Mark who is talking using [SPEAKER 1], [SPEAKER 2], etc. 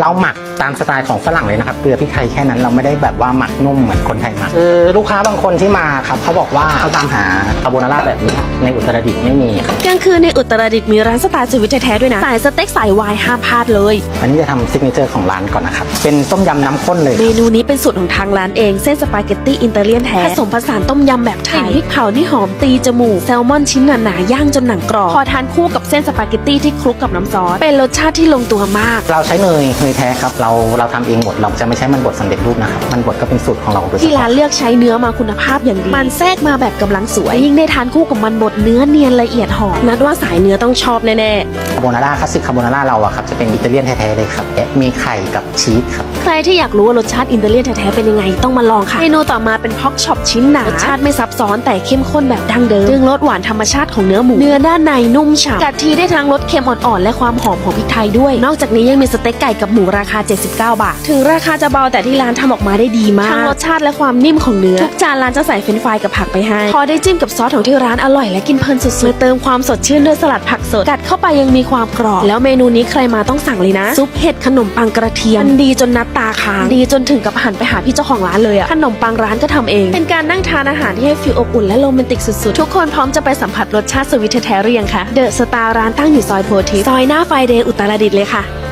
[SPEAKER 1] เราหมักตามสไตล์ของฝรั่งเลยนะครับเกลือพริกไทยแค่นั้นเราไม่ได้แบบว่าหมักนุ่มเหมือนคนไทยหมักคือลูกค้าบางคนที่มาครับเขาบอกว่าเขาตามหาคาโบนาร่าแบบนี้ในอุตรดิตถ์ไม่มีครับ
[SPEAKER 2] กลางคืนในอุตรดิตถ์มีร้านสไตล์สวิตแท้ๆด้วยนะสายสเต็กสายวายห้ามพลาดเลย
[SPEAKER 1] อันนี้จะทำซิกเนเจอร์ของร้านก่อนนะครับเป็นต้มยำน้ำข้นเลย
[SPEAKER 2] เมนูนี้เป็นสูตรของทางร้านเองเส้นสปาเกตตี้อินเตอร์เลียนแท้ผสมผสานต้มยำแบบไทยพริกเผาที่หอมตีจมูกแซลมอนชิ้นหนาๆย่างจนหนังกรอบพอทานคู่กับเส้นสปาเกตตี้ที่คลุกกับน้ำซอสเป็นรสชาติที่ลงตัวมาก
[SPEAKER 1] เราใช้เนยเนยแท้ครับเราเราทำเองหมดเราจะไม่ใช้มันบดสำเร็จรูปนะครับมันบดก็เป็นสูตรของเราโดยเฉ
[SPEAKER 2] ที่ร้า
[SPEAKER 1] พาะ
[SPEAKER 2] นเลือกใช้เนื้อมาคุณภาพอย่างดี มันแทรกมาแบบกำลังสวย ยิ่งได้ทานคู่กับมันบดเนื้อเนียนละเอียดหอมนัดว่าสายเนื้อต้องชอบแน่ๆ
[SPEAKER 1] คาโบนาร่าคลาสสิกคาโบนาร่าเราอะครับจะเป็นอิตาเลียนแท้ๆเลยครับและมีไข่กับชีสครับ
[SPEAKER 2] ใครที่อยากรู้ว่ารสชาติอินเตอร์เลียนแท้ๆเป็นยังไงต้องมาลองค่ะ เมนูต่อมาเป็นพ็อกช็อปชิ้นหนารสชาติไม่ซับซ้อนแต่เข้มข้นแบบดั้งเดิมดึงรสหวานธรรมชาติของเนื้อหมู เนื้อด้านในนุ่มฉ่ำกัดทีได้ทั้งรสเค็มอ่อนๆและความหอมของพริกไทยด้วย นอกจากนี้ยังมีสเต็กไก่กับหมูราคา 79 บาท ถึงราคาจะเบาแต่ที่ร้านทำออกมาได้ดีมากทั้งรสชาติและความนิ่มของเนื้อทุกจานร้านจะใส่เฟรนฟรายกับผักไปให้พอได้จิ้มกับซอสของที่ร้านอร่อยและกินเพลินสุดๆเติมความสดชื่นด้วยสลัดผักสดกัดเข้าไปยังมีความกรอบแล้วเมนูนี้ใครมาต้องสั่งเลยนะซุปเห็ดขนมปังกระเทียมดีจนนัดตาค้างดีจนถึงกับหันไปหาพี่เจ้าของร้านเลยอะขนมปังร้านก็ทำเอง เป็นการนั่งทานอาหารที่ให้ฟีลอบอุ่นและโรแมนติกสุดๆ ทุกคนพร้อมจะไปสัมผัสรสชาติสวิตแท้ๆหรือยังคะเดอะสตาร์ร้านตั้งอยู่ซอยโพธิซอยหน้าไฟเดย์อุตรดิตถ์เลยค่ะ